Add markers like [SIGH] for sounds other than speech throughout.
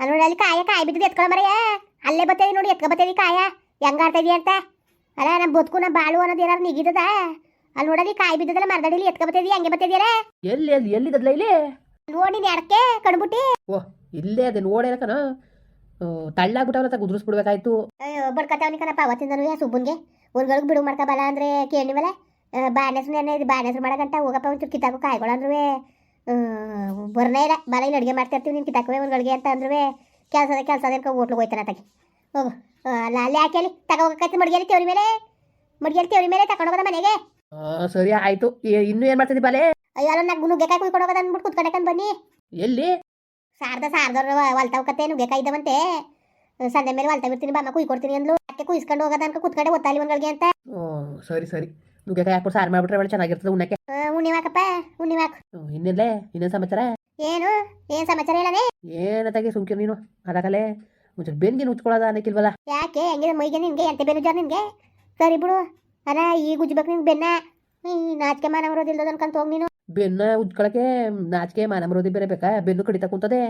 ಅಲ್ಲಿ ನೋಡಿ ಅಲ್ಲಿ ಕಾಯ ಕಾಯಿ ಬಿದ್ದಿದ್ದು ಎತ್ಕೊಳ್ಳೋ ಮರೆಯ. ಅಲ್ಲೇ ಬತ್ತೇವಿ ನೋಡಿ ಎತ್ಕೊ ಬತ್ತೇವಿ ಕಾಯ. ಹೆಂಗ್ ಆಡ್ತಾ ಇದೀಯ ಅಂತ. ಅಲ್ಲ ನಮ್ಮ ಬದುಕು ನಮ್ಮ ಬಾಳು ಅನ್ನೋದು ಏನಾರು ನಿಗಿದದ ಅಲ್ಲಿ ನೋಡಲಿ ಕಾಯಿ ಬಿದ್ದದಲ್ಲ ಮರದಡಿಲಿ ಎತ್ಕೊ ಬತ್ತೇವಿ ಹಂಗೆ ಬರ್ತೇದಿಯಲ್ಲ ಎಲ್ಲಿ ಎಲ್ಲಿ ಎಲ್ಲಿದ್ದಲ್ಲ ಇಲ್ಲಿ? ನೋಡಿ ಎಡಕ್ಕೆ ಕಣ್ಬಿಟ್ಟಿ. ಇಲ್ಲೇ ಅದೇ ನೋಡೇನಕನ ತಳ್ಳಾಗ್ಬಿಟ್ಟವಲ್ಲ ಉದುರಿಸ್ಬಿಡ್ಬೇಕಾಯ್ತು ಅಯ್ಯೋ ಬಡ್ಕತ್ತವನಿ ಕಣಪ್ಪ ಅವತ್ತಿಂದನು ಸುಬ್ಬನ್ಗೆ. ಊರ್ಗಳಿಗೆ ಬಿಡು ಮಾಡ್ಕೊಬಲ್ಲ ಅಂದ್ರೆ ಕೇಳಿವಲ್ಲ ಬಾಣೆಸ್ರು ನೆನೆ ಬಾಣೆಸ್ರು ಮಾಡಕಂಟ ಹೋಗಪ್ಪ ಒಂಚೂರು ಕಿತ್ತಾಕು ಕಾಯಿಗಳಂದ್ರೆ ಅಂದ್ರೂ ಬರ್ನೇ ಇಲ್ಲ. ಇಲ್ಲಿ ಅಡುಗೆ ಮಾಡ್ತಿರ್ತೀವಿ ಇರ್ತೀವಿ ನೀನು ಕಿತ್ತಾಕುವೆ ಒಂದು ಅಡುಗೆ ಅಂತ ಅಂದ್ರೂ ಕೆಲಸದ ಕೆಲಸ ಅದೇ ಹೋಟ್ಲಿಗೆ ಹೋಯ್ತಾನೆ ತಾಗಿ ಹೋಗು. ಅಲ್ಲ ಅಲ್ಲಿ ಹಾಕಲಿ ತಗೋಬೇಕಾಯ್ತು ಮಡ್ಗೆಲಿ ತೆವ್ರಿ ಮೇಲೆ. ಮಡ್ಗೆಲಿ ತೇವ್ರಿ ಮೇಲೆ ತಗೊಂಡು ಹೋಗೋದ ಮನೆಗೆ. ಸರಿ ಆಯ್ತು. ಇನ್ನು ಏನ್ ಮಾಡ್ತಿದ್ದಿ ಬಾಲೆ? ಅಯ್ಯೋ ಅಲ್ಲ ನಗ್ಗು ನುಗ್ಗೆಕಾಯಿ ಕುಯ್ಕೊಂಡು ಹೋಗೋದ ಅಂದ್ಬಿಟ್ಟು ಕುತ್ಕೊಂಡಕ್ಕಂದು ಬನ್ನಿ. ಎಲ್ಲಿ? ಸಾರ್ದ ಸಾರ್ದವ್ರು ಹೊಲ್ತಾವಕತ್ತೆ ಕತೆ ನುಗ್ಗೆಕಾಯಿ ಇದ್ದವಂತೆ. ಸಂಜೆ ಮೇಲೆ ಹೊಲ್ತಾ ಇರ್ತೀನಿ ಬಮ್ಮ ಕುಯ್ಕೊಡ್ತೀನಿ ಅಂದ್ಲು. ಅಕ್ಕೆ ಕುಯ್ಸ್ಕೊಂಡು ಹೋಗೋದ ಅನ್ಕೊ ಕುತ್ಕೊಂಡೆ ಒತ್ತಾಲಿ ಒಂದ್ಗಳಿಗೆ ಅಂತ. ಓ ಸರಿ ಸರಿ. ನುಗ್ಗೆಕಾಯಿ ಹಾಕ್ಬಿಟ್ಟು ಸಾರು ಮಾಡ್ಬಿಟ್ರೆ ಒಳ್ಳೆ ಚೆನ್ನಾಗಿರ್ತದೆ ಉಣ್ಣಕ್ಕೆ. ಉಣ್ಣಿವಾಕಪ್ಪ ಉಣ್ಣಿವಾಕ್ ಇನ್ನೆಲ್ಲೇ ಇನ್ನೇನು ಸಮಾಚಾರ? ಏನು ಏನ್ ಸಮಾಚಾರ ಹೇಳನೆ ಏನತ್ತಾಗಿ ಸುಮ್ಕಿರು ನೀನು ಅದಕ್ಕಲೆ ಒಂಚೂರು ಬೆನ್ಗೆ ಉಚ್ಕೊಳ್ಳೋದ ಅನ್ನಕ್ಕಿಲ್ವಲ್ಲ? ಯಾಕೆ ಹೆಂಗಿದೆ ಮೈಗೆ ನಿನ್ಗೆ ಎಂತ ಬೆನ್ನು ಜಾರ್ ನಿನ್ಗೆ? ಸರಿ ಬಿಡು ಅಲ್ಲ ಈಗ ಉಜ್ಬೇಕು ನಿನ್ಗೆ ಬೆನ್ನ. ಈ ನಾಚಿಕೆ ಮಾನ ಬರೋದಿಲ್ಲ ಅನ್ಕೊಂತ ಹೋಗಿ ನೀನು. ಬೆನ್ನ ಉಜ್ಕೊಳಕ್ಕೆ ನಾಚಿಕೆ ಮಾನ ಬರೋದಿ ಬೇರೆ ಬೇಕಾ? ಬೆನ್ನು ಕಡಿತಾ ಕುಂತದೆ.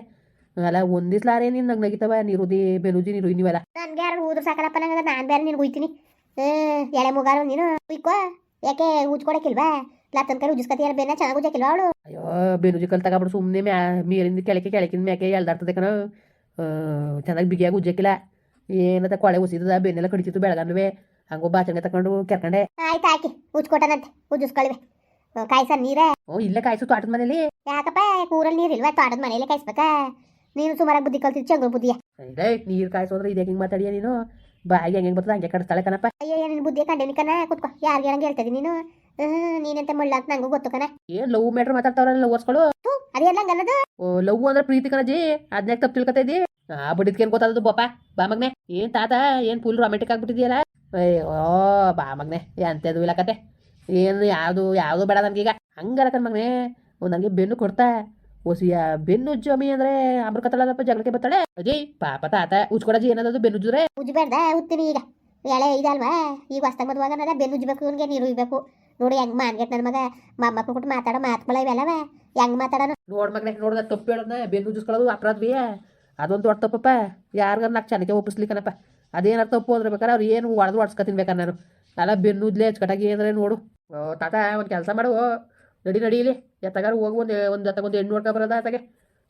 ಅಲ್ಲ ಒಂದಿಸ್ಲಾರೇ ನೀನು ನಗ್ ನಗಿತವ ನೀರುದಿ ಬೆನುಜಿ ನೀರು ನೀವಲ್ಲ ನನ್ಗೆ ಯಾರು ಊದ್ರ ಸಾಕಲ್ಲಪ್ಪ ನಂಗೆ ನಾನು ಬೇರೆ ನಿನ್ಗೆ ಉಯ್ತೀನಿ. ಎಳೆ ಮುಗಾರು ನೀನು ಉಯ್ಕೋ. ಯಾಕೆ ಉಜ್ಕೊಡಕ್ಕಿಲ್ವಾ? ಲತ್ತನ್ ಕೈ ಉಜ್ಸ್ಕತಿಯಾರ ಬೇನ? ಚೆನ್ನಾಗಿ ಉಜ್ಜಕ್ಕಿಲ್ವಾ ಅವಳು? ಅಯ್ಯೋ ಬೆನುಜಿ ಕಲ್ ತಗೊಬಿಡು ಸುಮ್ಮನೆ ಮ್ಯಾ ಮೇಲಿಂದ ಕೆಳಕ್ಕೆ ಕೆಳಕಿಂದ ಮ್ಯಾಕೆ ಎಳ್ದಾಡ್ತದೆ ಕಣ. ಚೆನ್ನಾಗಿ ಬಿಗಿಯಾಗಿ ಉಜ್ಜಕ್ಕಿಲ್ಲ. ಏನಂತ ಕೊಳೆ ಉಸಿದ ಬೇನೆಲ್ಲ ಕಡಿತಿತ್ತು ಬೆಳಗನ್ನುವೆ ಹಂಗೋ ಬಾಚಂಗೆ ತಕೊಂಡು ಕೆರ್ಕಂಡೆ. ಆಯ್ತು ಹಾಕಿ. ಉಜ್ಕೊಟ್ಟನಂತೆ. ಉಜ್ಜಿಸ್ಕೊಳ್ವೆ ಕಾಯ್ಸ ನೀರೇ? ಓ ಇಲ್ಲ ಕಾಯಿಸು ತೋಟದ ಮನೇಲಿ. ಯಾಕಪ್ಪ ಕೂರಲ್ಲಿ ನೀರಿಲ್ವಾ ತೋಟದ ಮನೇಲಿ ಕಾಯಿಸ್ಬೇಕಾ? ನೀನು ಸುಮಾರಾಗಿ ಬುದ್ಧಿ ಕಲ್ತಿದ್ದು ಚಂಗ್ರ ಬುದ್ಧಿಯ? ನೀರು ಕಾಯಿಸೋದ್ರೆ ಇದ್ಯಾಕೆ ಇದೇ ಹಿಂಗೆ ಮಾತಾಡಿಯ ನೀನು? ಬಾಯಿಗೆ ಹೆಂಗೆ ಬರ್ತದೆ? ಹಂಗೆ ಕಡಿಸ್ತಾಳೆ ಕಣಪ್ಪ. ಅಯ್ಯೋ ನಿನ್ನ ಬುದ್ಧಿ ಕಂಡೇನಿ ಕಣ? ಕುತ್ಕೋ. ಯಾರಿಗೆ ಹೇಳಂಗೆ ಹೇಳ್ತದಿ ನೀನು? ನೀನೆಂತ ಮುಳ್ಳ ಅಂತ ನಂಗೂ ಗೊತ್ತು ಕಣ. ಏ ಲವ್ ಮ್ಯಾಟ್ರ್ ಮಾತಾಡ್ತಾವ್ರಲ್ಲ ಓರ್ಸ್ಕೊಳು ಅದೆಲ್ಲ ಅನ್ನೋದು ಓ ಲವ್ ಅಂದ್ರೆ ಪ್ರೀತಿ ಕಣಜಿ ಅದ್ನಾಗ ತಪ್ಪು ತಿಳ್ಕೊತಾ ಇದ್ದಿ? ಆ ಬಡಿದ್ಕೇನು ಗೊತ್ತಾದದು ಬಾಪ ಬಾ ಮಗ್ನೆ. ಏನ್ ತಾತ ಏನ್ ಫುಲ್ ರೊಮ್ಯಾಂಟಿಕ್ ಆಗ್ಬಿಟ್ಟಿದ್ಯಲ್ಲ ಅಯ್ಯೋ ಬಾ ಮಗ್ನೆ. ಎಂತದು ಇಲ್ಲ ಕತೆ ಏನು ಯಾವುದು ಯಾವುದು ಬೇಡ ನನಗೀಗ. ಹಂಗಲ್ಲ ಕಣ್ ಮಗ್ನೆ. ನನಗೆ ಬೆನ್ನು ಕೊಡ್ತಾ. ಓಸಿಯ ಬೆನ್ನು ಜಮಿ ಅಂದ್ರೆ ಅಮ್ರಕತ್ತಳಲ್ಲಪ್ಪ ಜಗಳಕ್ಕೆ ಬರ್ತಾಳೆ. ಅಜಯ್ ಪಾಪ ತಾತ ಉಜ್ಕೊಡಜಿ ಏನದು ಬೆನ್ನು ಉಜ್ಬೇಡ ಉಜ್ಬೇಡ್ದ ಉತ್ತೀನಿ ಈಗ. ಎಳೆ ಇದಲ್ವಾ? ಈಗ ವಸ್ತಂಗ ಮದುವಾಗ ನಾನು ಬೆನ್ನು ಉಜ್ಬೇಕು ಇವನಿಗೆ ನೀರು ಇಬೇಕು ನೋಡಿ ಹೆಂಗ್ ಮಾನ್ಗೆಟ್ ನನ್ನ ಮಗ. ಮೊಮ್ಮಕ್ಳು ಕೊಟ್ಟು ಮಾತಾಡೋ ಮಾತುಗಳ ಇವೆಲ್ಲವ. ಹೆಂಗ್ ಮಾತಾಡೋನು? ನೋಡ್ ಮಗನೆ ನೋಡ್ದ ತಪ್ಪು ಹೇಳೋದ್ನ ಬೆನ್ನು ಉಜ್ಜಿಸ್ಕೊಳ್ಳೋದು ಅಪರಾಧವೇ. ಅದೊಂದು ದೊಡ್ಡ ತಪ್ಪಪ್ಪ ಯಾರಿಗಾರ ನಾಲ್ಕು ಚೆನ್ನಾಗಿ ಒಪ್ಪಿಸ್ಲಿಕ್ಕನಪ್ಪ. ಅದೇನಾರು ತಪ್ಪು ಅಂದ್ರೆ ಬೇಕಾರೆ ಅವ್ರು ಏನು ಹೊಡೆದು ಹೊಡ್ಸ್ಕೊ ತಿನ್ಬೇಕಾರೆ ನಾನು. ಅಲ್ಲ ಬೆನ್ನು ಉಜ್ಲೆ ಅಚ್ಚುಕಟ್ಟಾಗಿ ಅಂದ್ರೆ ನೋಡು. ಓ ತಾತ ಒಂದು ಕೆಲಸ ಮಾಡು. ನಡಿ ನಡೀಲಿ ಎತ್ತಗಾರ ಹೋಗಿ ಒಂದು ಒಂದು ಎತ್ತಾಗ ಒಂದು ಹೆಣ್ಣು ನೋಡ್ಕೊ ಬರೋದ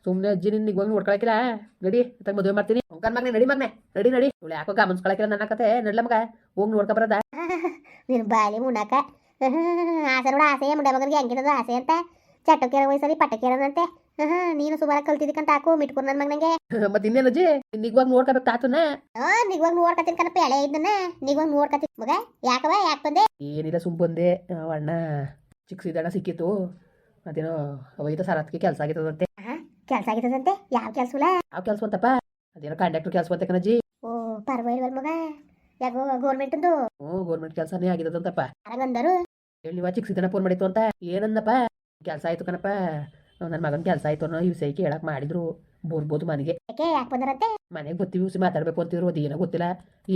ಸುಮ್ಮನೆ ಅಜ್ಜಿ ನಿನ್ನ ಹೋಗಿ ನೋಡ್ಕೊಳಕಿಲ್ಲ. ನಡಿ ಎತ್ತಾಗ ಮದುವೆ ಮಾಡ್ತೀನಿ. ಹೊಂಕನ್ ಮಗನೇ ನಡಿ ಮಗನೇ. ನಡಿ ನಡಿ. ಇವಳು ಯಾಕೋ ಗಮನಿಸ್ಕೊಳಕಿಲ್ಲ ನನ್ನ ಕತೆ ನಡ್ಲ ಮಗ ಹೋಗಿ ನೋಡ್ಕೊ ಬರೋದ. [LAUGHS] ನೀನು ಬಾಲಿ ಮುಣಾಕ. [LAUGHS] ಆಸೆ ನೋಡ ಆಸೆ. ಮುಂಡೆ ಮಗನಿಗೆ ಹೆಂಗಿರೋದು ಆಸೆ ಅಂತ. ಚಟಕ್ಕೇರ ವಯಸ್ಸಲ್ಲಿ ಪಟಕೇರದಂತೆ [LAUGHS] ನೀನು ಸುಮಾರ ಕಲ್ತಿದ್ದಕ್ಕಂತ ಹಾಕು ಮಿಟ್ಕೊರ್ ನನ್ನ ಮಗನಿಗೆ. ಮತ್ತೆ ಇನ್ನೇನು ಅಜ್ಜಿ? ನಿಗ್ವಾಗ ನೋಡ್ಕೋಬೇಕು ತಾತನ? ಹಾ ನಿಗ್ವಾಗ ನೋಡ್ಕತ್ತೀನಿ ಕಣಪ್ಪ ಎಳೆ ಇದ್ದನ್ನ. ನಿಗ್ವಾಗ ನೋಡ್ಕತ್ತೀನಿ ಮಗ ಯಾಕವ ಯಾಕೆ ಬಂದೆ? ಏನಿಲ್ಲ ಸುಮ್ ಬಂದೆ. ಅಣ್ಣ. ಚಿಕ್ಕ ಸಿದ್ದಣ್ಣ ಸಿಕ್ಕಿತ್ತು. ಅದೇನೋ ಅವೈತ ಸರತ್ಗೆ ಕೆಲಸ ಆಗಿತ್ತದಂತೆ ಕೆಲಸ ಆಗಿತ್ತದಂತೆ ಯಾವ ಕೆಲಸ ಯಾವ ಕೆಲಸ ಅಂತಪ್ಪ? ಅದೇನೋ ಕಂಡಕ್ಟರ್ ಕೆಲಸ ಅಂತ ಕಣಜ್ಜಿ. ಓ ಪರವಾಗಿಲ್ವಲ್ ಮಗ. ಯಾಕೋ ಗೌರ್ಮೆಂಟ್ದು ಓ ಗೌರ್ಮೆಂಟ್ ಕೆಲಸನೇ ಆಗಿದ್ದದಂತಪ್ಪ ಅರಂಗಂದರು? ಹೇಳಿ ನೀವು ಚಿಕ್ಕ ಸಿದ್ದಣ್ಣ ಫೋನ್ ಮಾಡಿತ್ತು ಅಂತ. ಏನಂದಪ್ಪ? ಕೆಲಸ ಆಯ್ತು ಕಣಪ್ಪ. ನನ್ನ ಮಗನ ಕೆಲಸ ಆಯ್ತು ಅನ್ನೋ ಈ ಹೇಳಕ್ ಮಾಡಿದ್ರು. ಬರ್ಬೋದು ಮನೆಗೆ. ಯಾಕೆ ಯಾಕೆ ಬಂದರಂತೆ? ಮನೆಗೆ ಗೊತ್ತಿ ಬಿಸಿ ಮಾತಾಡ್ಬೇಕು ಅಂತಿದ್ರು ಅದು ಏನೋ ಗೊತ್ತಿಲ್ಲ.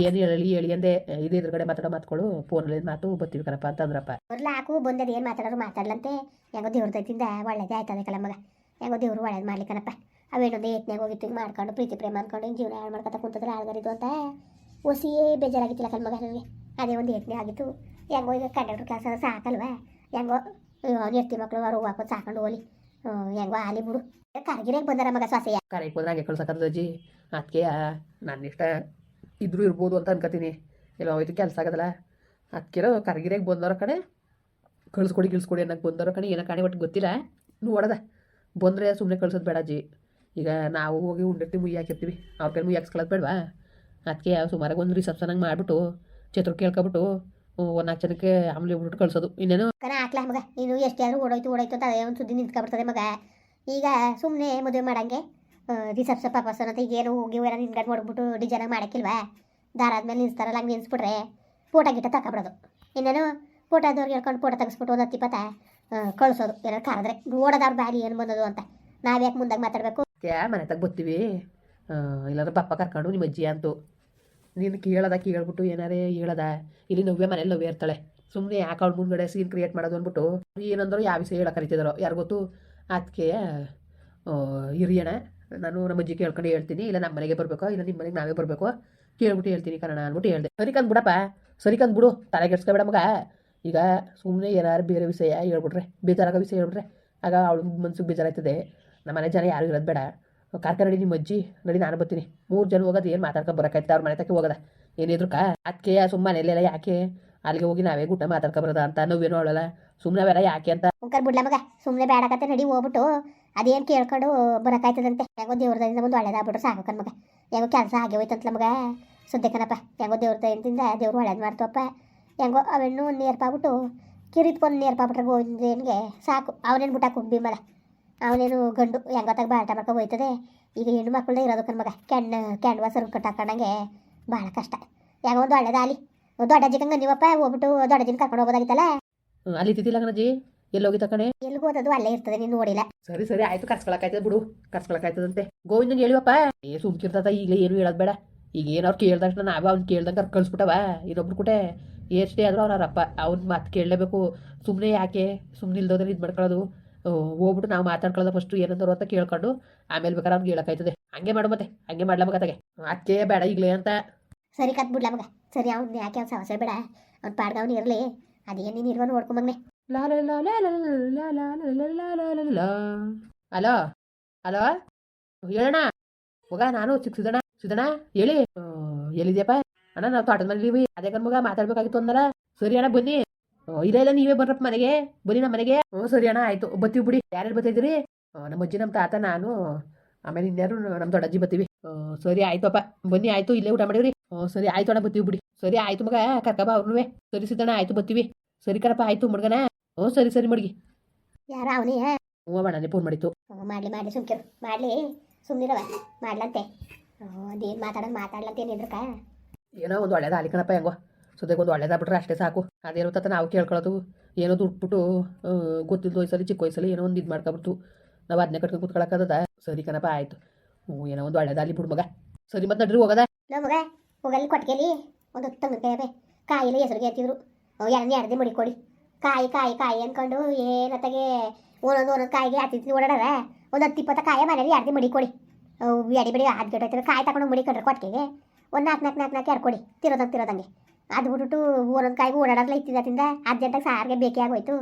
ಏನು ಹೇಳಿ ಹೇಳಿ ಅಂದೆ. ಇದು ಎದುರುಗಡೆ ಮಾತಾಡೋ ಫೋನ್ ಫೋನಲ್ಲಿ ಮಾತು ಬರ್ತೀವಿ ಕಣಪ್ಪ ಅಂತ ಅಂದ್ರಪ್ಪ ಬರ್ಲ ಹಾಕು ಬಂದದ ಏನು ಮಾತಾಡೋರು ಮಾತಾಡ್ಲಂತೆ. ಹೆಂಗೋ ದೇವ್ರ ದಯದಿಂದ ಒಳ್ಳೇದೇ ಆಯ್ತದೆ ಕಲ ಮಗ ಹೆಂಗೋ ದೇವ್ರು ಒಳ್ಳೇದು ಮಾಡ್ಲಿಕ್ಕನಪ್ಪ ಅವೇನೊಂದು ಏತ್ನಾಗ ಹೋಗಿತ್ತು ಹಿಂಗೆ ಮಾಡ್ಕೊಂಡು ಪ್ರೀತಿ ಪ್ರೇಮ ಅನ್ಕೊಂಡು ಹಿಂಗೆ ಜೀವನ ಹಾಳು ಮಾಡ್ಕೊತ ಕುಂತದ್ರೆ ಆಳ್ಗರಿದು ಅಂತ ಒಸಿಯೇ ಬೇಜಾರಾಗಿತ್ತಿಲ್ಲ ಕಲ್ ಮಗ ನನಗೆ ಅದೇ ಒಂದು ಏತ್ನೇ ಆಗಿತ್ತು. ಹೆಂಗೋ ಈಗ ಕಂಡಕ್ಟರ್ ಕೆಲಸ ಸಾಕಲ್ವಾ? ಹೆಂಗೋ ಎತ್ತಿ ಮಕ್ಕಳು ಅವ್ರು ಹಾಕೋದು ಸಾಕೊಂಡು ಹ್ಮ್, ಹೆಂಗೋ ಆಲಿ ಬಿಡು. ಕರ್ಗಿರಾಗ ಬಂದಾರ ಮಗ ಸೊಸೆಯ ಕರೆಗೆ ಹೋದ್ರೆ ಹಂಗೆ ಕಳ್ಸಕ್ಕದ ಅಜ್ಜಿ. ಅದಕ್ಕೆ ನನ್ನ ಇಷ್ಟ ಇದ್ರೂ ಇರ್ಬೋದು ಅಂತ ಅನ್ಕೋತೀನಿ. ಇಲ್ಲ ಹೋಯ್ತು ಕೆಲಸ ಆಗದಲ್ಲ. ಅದಕ್ಕಿರೋ ಕರ್ಗಿರಾಗ ಬಂದವ್ರ ಕಡೆ ಕಳಿಸ್ಕೊಡಿ, ಗಿಳಿಸ್ಕೊಡಿ ಅನ್ನಕ್ಕೆ ಬಂದವ್ರ ಕಡೆ ಏನೋ ಕಾಣಿ ಒಟ್ಟು ಗೊತ್ತಿಲ್ಲ. ನೋಡದ ಬಂದರೆ ಸುಮ್ಮನೆ ಕಳ್ಸೋದು ಬೇಡ ಅಜ್ಜಿ. ಈಗ ನಾವು ಹೋಗಿ ಉಂಡಿರ್ತೀವಿ ಮುಯ್ಯಿ ಹಾಕಿರ್ತೀವಿ. ಅವ್ರ ಕೈ ಮುಯ್ಯಿ ಹಾಕ್ಸ್ಕೊಳ್ಳೋದು ಬೇಡವಾ? ಅದಕ್ಕೆ ಸುಮಾರಾಗಿ ಒಂದು ರಿಸೆಪ್ಷನ್ ಹಂಗೆ ಮಾಡಿಬಿಟ್ಟು ಚತ್ರ ಕೇಳ್ಕೊಬಿಟ್ಟು ಒಂದು ನಾಲ್ಕು ಜನಕ್ಕೆ ಆಮ್ಲಿ ಬಿಟ್ಬಿಟ್ಟು ಕಳ್ಸೋದು. ಇನ್ನೇನು ಹಾಕ್ಲ ಮಗ. ನೀನು ಎಷ್ಟೇ ಆದರೂ ಓಡೋಯ್ತು ಓಡೋಯ್ತು ಅಂತ ಅದೇ ಒಂದು ಸುದ್ದಿ ನಿಂತ್ಕೊಬಿಡ್ತದೆ ಮಗ. ಈಗ ಸುಮ್ಮನೆ ಮದುವೆ ಮಾಡಂಗೆ ರಿಸೆಪ್ಷ ಪಾಪಸ್ ಅಂತ ಈಗ ಏನು ಹೋಗಿ ಎಲ್ಲ ನಿನ್ಗಡ್ ನೋಡ್ಬಿಟ್ಟು ಮಾಡೋಕ್ಕಿಲ್ವಾ? ದಾರ ಆದ್ಮೇಲೆ ನಿಲ್ಸ್ತಾರಲ್ಲ, ಹಂಗೆ ನಿನ್ಸ್ಬಿಟ್ರೆ ಫೋಟೋ ಗಿಟ ತಗೊಬಿಡೋದು ಇನ್ನೇನು ಫೋಟೋದವ್ರಿಗೆ ಹೇಳ್ಕೊಂಡು ಫೋಟೋ ತೆಗೆಸ್ಬಿಟ್ಟು ಒಂದು ಹತ್ತಿಪ್ಪತ್ತ ಕಳಿಸೋದು. ಏನಾರು ಕರೆದ್ರೆ ನೋಡೋದವ್ರ ಬ್ಯಾಲಿ ಏನು ಬಂದದು ಅಂತ. ನಾವ್ಯಾಕೆ ಮುಂದಾಗಿ ಮಾತಾಡಬೇಕು? ಯಾ ಮನೆ ತಗ ಬರ್ತೀವಿ ಇಲ್ಲಾಂದ್ರೆ ಪಪ್ಪ ಕರ್ಕೊಂಡು ನಿಮ್ಮ ಅಜ್ಜಿ ಅಂತು. ನೀನು ಕೇಳದ, ಕೇಳ್ಬಿಟ್ಟು ಏನಾರೇ ಹೇಳದ. ಇಲ್ಲಿ ನವ್ಯ ಮನೇಲಿ ನವ್ಯ ಇರ್ತಾಳೆ. ಸುಮ್ಮನೆ ಯಾಕೆ ಮುಂದ್ಗಡೆ ಸೀನ್ ಕ್ರಿಯೇಟ್ ಮಾಡೋದು ಅಂದ್ಬಿಟ್ಟು ಏನಂದ್ರು ಯಾವ ವಿಷಯ ಹೇಳೋ ಕರಿತಿದ್ರು. ಯಾರು ಗೊತ್ತು? ಅದಕ್ಕೆ ಹಿರಿಯಣ ನಾನು ನಮ್ಮ ಅಜ್ಜಿ ಕೇಳ್ಕೊಂಡು ಹೇಳ್ತೀನಿ, ಇಲ್ಲ ನಮ್ಮ ಮನೆಗೆ ಬರಬೇಕು, ಇಲ್ಲ ನಿಮ್ಮ ಮನೆಗೆ ನಾವೇ ಬರಬೇಕು ಕೇಳ್ಬಿಟ್ಟು ಹೇಳ್ತೀನಿ ಕನ್ನಡ ಅಂದ್ಬಿಟ್ಟು ಹೇಳ್ದೆ. ಸರಿ ಕಂದ್ ಬಿಡಪ್ಪ ಸರಿ ಕಂದ್ ಬಿಡು ತಲೆ ಕೆಡ್ಸ್ಕೊಬೇಡ ಮಗ. ಈಗ ಸುಮ್ಮನೆ ಏನಾರು ಬೇರೆ ವಿಷಯ ಹೇಳ್ಬಿಟ್ರೆ, ಬೇಜಾರಾಗೋ ವಿಷಯ ಹೇಳ್ಬಿಟ್ರೆ, ಆಗ ಅವಳು ಮನ್ಸಿಗೆ ಬೇಜಾರಾಯ್ತದೆ. ನಮ್ಮ ಮನೆ ಜನ ಯಾರು ಇರೋದು ಬೇಡ. ಕಾರ್ಕ ನಡಿ ನಿಮ್ಮ ಅಜ್ಜಿ, ನಡಿ ನಾನು ಬರ್ತೀನಿ. ಮೂರು ಜನ ಹೋಗೋದು ಏನು ಮಾತಾಡ್ಕೊ ಬರೋಕೈತೆ ಅವ್ರ ಮನೆ ತಕ್ಕ ಹೋಗೋದ. ಏನಿದ್ರು ಕಾ ಅದಕ್ಕೆ ಸುಮ್ಮನೆ ಎಲ್ಲೆಲ್ಲ ಯಾಕೆ? ಅಲ್ಲಿಗೆ ಹೋಗಿ ನಾವೇ ಗುಟ್ಟ ಮಾತಾಡ್ಕೊಬರೋದ ಅಂತ ನೋವೇನು ಅವಳಲ್ಲ. ಸುಮ್ಮನೆ ಬೇಡ ಯಾಕೆ ಅಂತ? ಉಂಕರ್ ಬಿಡ್ಲ ಮಗ ಸುಮ್ಮನೆ ಬೇಡಕತ್ತೆ ನಡಿ ಹೋಗ್ಬಿಟ್ಟು. ಅದೇನು ಕೇಳ್ಕೊಂಡು ಬರೋಕಾಯ್ತದಂತೆ? ಹೆಂಗೋ ದೇವ್ರದಿಂದ ಒಂದು ಒಳ್ಳೇದಾಗ್ಬಿಟ್ರು ಸಾಕು ಕನ್ ಮಗ. ಹೆಂಗೋ ಕೆಲಸ ಆಗಿ ಹೋಯ್ತಂತ ಮಗ. ಸುದ್ದಿ ಕನಪ್ಪ ಹೆಂಗೋ ದೇವ್ರ ದಯದಿಂದ ದೇವ್ರು ಒಳ್ಳೇದು ಮಾಡ್ತವಪ್ಪ. ಹೆಂಗೋ ಅವೆಣ್ಣು ಒಂದು ನೇರ್ಪಾಗ್ಬಿಟ್ಟು ಕಿರಿತ್ಕೊಂಡು ನೇರ್ಪಾಗ್ಬಿಟ್ರೆ ಗೋವಿಂದನಿಗೆ ಸಾಕು. ಅವನೇನು ಕುಂಬಿ ಮಲ. ಅವನೇನು ಗಂಡು ಹೆಂಗೊತ್ತಾಗ ಬಾಟ ಮಾಡ್ಕೊ ಹೋಯ್ತದೆ. ಈಗ ಹೆಣ್ಣು ಮಕ್ಕಳೇ ಇರೋದು ಕಣ್ ಮಗ. ಕೆಣ್ಣ ಕ್ಯಾಂಡ್ವಾಸರು ಕಟ್ಟಾಕೊಂಡಂಗೆ ಭಾಳ ಕಷ್ಟ. ಹೆಂಗೋ ಒಂದು ಒಳ್ಳೇದಾಲಿ ದೊಡ್ಡ ಅಜ್ಜಿಗಂಗ ನೀವಪ್ಪ ಹೋಗ್ಬಿಟ್ಟು ದೊಡ್ಡ ಅಜ್ಜಿನ ಕರ್ಕೊಂಡು ಹೋಗೋದಾಗಿತ್ತಲ್ಲ? ಅಲ್ಲಿ ಅಲ್ಲಿ ತಿದ್ದಿಲ್ಲ ಎಲ್ಲಿ ಹೋಗಿ ತಕಣೆ ಎಲ್ಲಿ ಹೋದದು ಅಲ್ಲೇ ಇರ್ತದೆ ನೀನು ನೋಡಿಲ್ಲ. ಸರಿ ಸರಿ ಆಯ್ತು ಕರ್ಸ್ಕೊಳಕಾಯ್ತದ ಬಿಡು. ಕರ್ಸ್ಕೊಳಕಾಯ್ತದಂತೆ ಗೋವಿಂದನ್ ಹೇಳಿವಪ್ಪ? ಏ ಸುಮ್ಕಿರ್ತದ ಈಗಲೇ ಏನು ಹೇಳೋದು ಬೇಡ. ಈಗ ಏನು ಅವ್ರು ಕೇಳ್ದಷ್ಟು ನಾವೇ ಅವ್ನು ಕೇಳ್ದಂಗೆ ಕಳ್ಸ್ಬಿಟ್ಟವ ಇನ್ನೊಬ್ರು ಕೂಟೆ. ಎಷ್ಟೇ ಆದರೂ ಅವ್ರ ಅಪ್ಪ ಅವ್ನ ಮಾತು ಕೇಳಲೇಬೇಕು. ಸುಮ್ಮನೆ ಯಾಕೆ? ಸುಮ್ಮನೆ ಇಲ್ದೋದ್ರೆ ಇದು ಮಾಡ್ಕೊಳ್ಳೋದು. ಹೋಗ್ಬಿಟ್ಟು ನಾವು ಮಾತಾಡ್ಕೊಳ್ಳೋದು ಫಸ್ಟು ಏನಂದ್ರು ಅಂತ ಕೇಳ್ಕೊಂಡು ಆಮೇಲೆ ಬೇಕಾದ್ರೆ ಅವ್ನಿಗೆ ಹೇಳೋಕ್ಕಾಯ್ತದೆ ಹಂಗೆ ಮಾಡು ಮತ್ತೆ ಹಂಗೆ ಮಾಡ್ಲಬೇಕಾಗೆ ಅದಕ್ಕೆ ಬೇಡ ಈಗಲೇ ಅಂತ. ಸರಿ ಕತ್ ಬಿಡ್ಲ ಮಗ ಸರಿ ಅವ್ನ ಯಾಕೆ ಅವ್ನು ಸಮಸ್ಯೆ ಬೇಡ ಅವ್ನು ಪಾಡ್ಗವ್ನು ಇರಲಿ ಅದೇನು ನೀನು ಇರುವ ನೋಡ್ಕೊಂಬಂಗ್ನೆ ಅಲೋ ಅಲೋ ಹೇಳೋಣ ಮಗ ನಾನು ಚಿಕ್ಕ ಸುಧಣ ಸುಧಣ ಹೇಳಿ ಎಲ್ಲಿದ್ಯಪ್ಪ ಅಣ್ಣ ನಾವು ತೋಟದ ಇವಿ ಅದೇ ಮಗ ಮಾತಾಡ್ಬೇಕಾಗಿತ್ತು ಅಂದ್ರ ಸರಿ ಅಣ್ಣ ಬನ್ನಿ ಇಲ್ಲ ಇಲ್ಲ ನೀವೇ ಬರಪ್ಪ ಮನೆಗೆ ಬನ್ನಿ ನಮ್ಮ ಮನೆಗೆ ಹ್ಞೂ ಸರಿ ಅಣ್ಣ ಆಯ್ತು ಬತ್ತೀವಿ ಬಿಡಿ ಯಾರ್ಯಾರು ಬರ್ತಿದ್ರಿ ನಮ್ಮ ಅಜ್ಜಿ ನಮ್ಮ ತಾತ ನಾನು ಆಮೇಲೆ ಇನ್ಯಾರು ನಮ್ಮ ದೊಡ್ಡಜ್ಜಿ ಬತ್ತೀವಿ ಸರಿ ಆಯ್ತಪ್ಪ ಬನ್ನಿ ಆಯ್ತು ಇಲ್ಲೇ ಊಟ ಮಾಡಿವ್ರಿ ಸರಿ ಆಯ್ತು ಅಣ್ಣ ಬರ್ತೀವಿ ಬಿಡಿ. ಸರಿ ಆಯ್ತು ಮಗ ಕರ್ಕಬ ಅವ್ರನ್ನೂ ಸರಿ ಸಿದ್ದಣ್ಣ ಆಯ್ತು ಬರ್ತೀವಿ. ಸರಿ ಕಣಪ್ಪ ಆಯ್ತು ಮುಡ್ಗನ. ಹ್ಞೂ ಸರಿ ಸರಿ ಮಡ್ಗಿ. ಯಾರ ಅವನೇ? ಹ್ಞೂ ಅಣ್ಣನೇ ಫೋನ್ ಮಾಡಿತ್ತು ಮಾಡ್ಲಿ ಮಾಡ್ಲಿ ಸುಮ್ಕಿರು. ಮಾಡ್ಲಿ ಸುಮ್ಮನಿರವ ಮಾಡ್ಲಂತೆ. ಅದೇನು ಮಾತಾಡೋದು ಮಾತಾಡ್ಲಂತೆ ಏನಿದ್ರಕ ಏನೋ ಒಂದು ಒಳ್ಳೇದು ಆಲಿ ಕಣಪ್ಪ ಹೆಂಗೋ. ಸದ್ಯಕ್ಕೆ ಒಂದು ಬಿಟ್ರೆ ಅಷ್ಟೇ ಸಾಕು. ಅದೇನೋ ತತ್ತ ನಾವು ಕೇಳ್ಕೊಳ್ಳೋದು ಏನೋ ದುಡ್ಬಿಟ್ಟು ಗೊತ್ತಿದ್ದು ವಯಸ್ಸಲ್ಲಿ ಚಿಕ್ಕ ವಯಸ್ಸಲ್ಲಿ ಏನೋ ಒಂದು ಇದು ಮಾಡ್ಕೊಬಿಡ್ತು. ನಾವು ಅದನ್ನೇ ಕಟ್ಕೊಂಡು ಕೂತ್ಕೊಳಕ್ಕದ ಸರಿ ಕಣಪ್ಪ ಆಯ್ತು. ಹ್ಞೂ ಏನೋ ಒಂದು ಒಳ್ಳೇದಾಲಿ ಬಿಡು ಮಗ. ಸರಿ ಮತ್ತೆ ನಡ್ರಿ ಹೋಗದ? ಮಗ. ಹೋಗಲ್ಲಿ ಕೊಟ್ಟಿಗೆಲಿ, ಒಂದು ಹೊತ್ತು ತಂಗಕಾಯವೆ ಕಾಯಿಲೆ ಹೆಸರಿಗೆ ಎತ್ತಿದ್ರು. ಎಣ್ಣೆ ಎರಡನೇ ಮುಡಿ ಕೊಡಿ. ಕಾಯಿ ಕಾಯಿ ಕಾಯಿ ಅಂದ್ಕೊಂಡು ಏನತ್ತಾಗೆ ಒಂದೊಂದು ಒಂದೊಂದು ಕಾಯಿಗೆ ಹತ್ತಿತ್ತು ಓಡಾಡದ. ಒಂದು ಹತ್ತು ಇಪ್ಪತ್ತು ಕಾಯಿ ಮನೇಲಿ ಎರಡನೇ ಮುಡಿ ಕೊಡಿ. ಎಡಿ ಬಿಡಿ ಹಾದು ಗಿಡ ಕಾಯಿ ತಗೊಂಡು ಮುಡಿ ಕಟ್ರೆ ಕೊಟ್ಟಿಗೆ ಒಂದು ನಾಲ್ಕು ನಾಲ್ಕು ನಾಲ್ಕು ನಾಲ್ಕು ಎರಡು ಕೊಡಿ. ತಿರೋದಂಗೆ ತಿರೋದಂಗೆ ಅದು ಬಿಟ್ಬಿಟ್ಟು ಒಂದೊಂದು ಕಾಯಿಗೂ ಓಡಾಡಲ್ಲ ಇತ್ತಿದ್ದರಿಂದ ಅರ್ಜೆಂಟಾಗಿ ಸಾರಿಗೆ ಬೇಕೇ ಆಗೋಯ್ತು.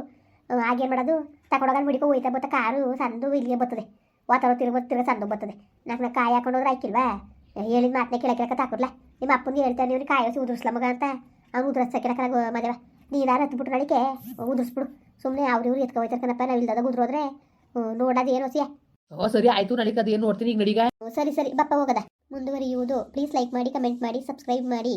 ಆಗೇನು ಮಾಡೋದು? ತಗೊಂಡೋಗ ಮುಡಿಕೊ ಹೋಯ್ತಾ ಬತ್ತ ಕಾರು ಸಂದು ಇಲ್ಲಿಗೆ ಬರ್ತದೆ ವಾತಾವರಣ ತಿರುಗ ತಿರುಗ ಸಂದು ಬರ್ತದೆ ನಾಲ್ಕು ನಾಲ್ಕು ಕಾಯಿ ಹಾಕೊಂಡು ಹೋದ್ರೆ ಆಯ್ಕಿಲ್ವಾ ಹೇಳಿದ ಮಾತನ್ನ ಕೇಳಕ್ಕೆ ಕೇಳಕ ತಾಕೊಡ್ಲ ನಿಮ್ಮ ಅಪ್ಪನಿಗೆ ಹೇಳ್ತಾನೆ ಇವ್ನಿಗೆ ಕಾಯಿ ಹಸಿ ಉದುರಿಸ್ಲ ಮಗ ಅಂತ. ಅವ್ನು ಉದುರಸ್ ಕೇಳಕ ಮದುವೆ ನೀನಾರು ಹತ್ಬಿಟ್ಟು ನಡಿಕೆ ಉದುರಿಸ್ಬಿಡು. ಸುಮ್ಮನೆ ಅವ್ರು ಇವ್ರು ಎತ್ಕೊ ಹೋಯ್ತಾರೆ ಕಣಪ್ಪ ನಾವು ಇಲ್ದಾಗ ಉದುರೋದ್ರೆ ನೋಡೋದು ಏನು ಹೊಸಿಯ ಓ ಸರಿ ಆಯಿತು ಅದು ಏನು ನೋಡ್ತೀನಿ ಈಗ ನಡೀಗ? ಸರಿ ಸರಿ. ಬಪ್ಪ ಹೋಗದ. ಮುಂದುವರಿಯುವುದು. ಪ್ಲೀಸ್ ಲೈಕ್ ಮಾಡಿ ಕಮೆಂಟ್ ಮಾಡಿ ಸಬ್ಸ್ಕ್ರೈಬ್ ಮಾಡಿ.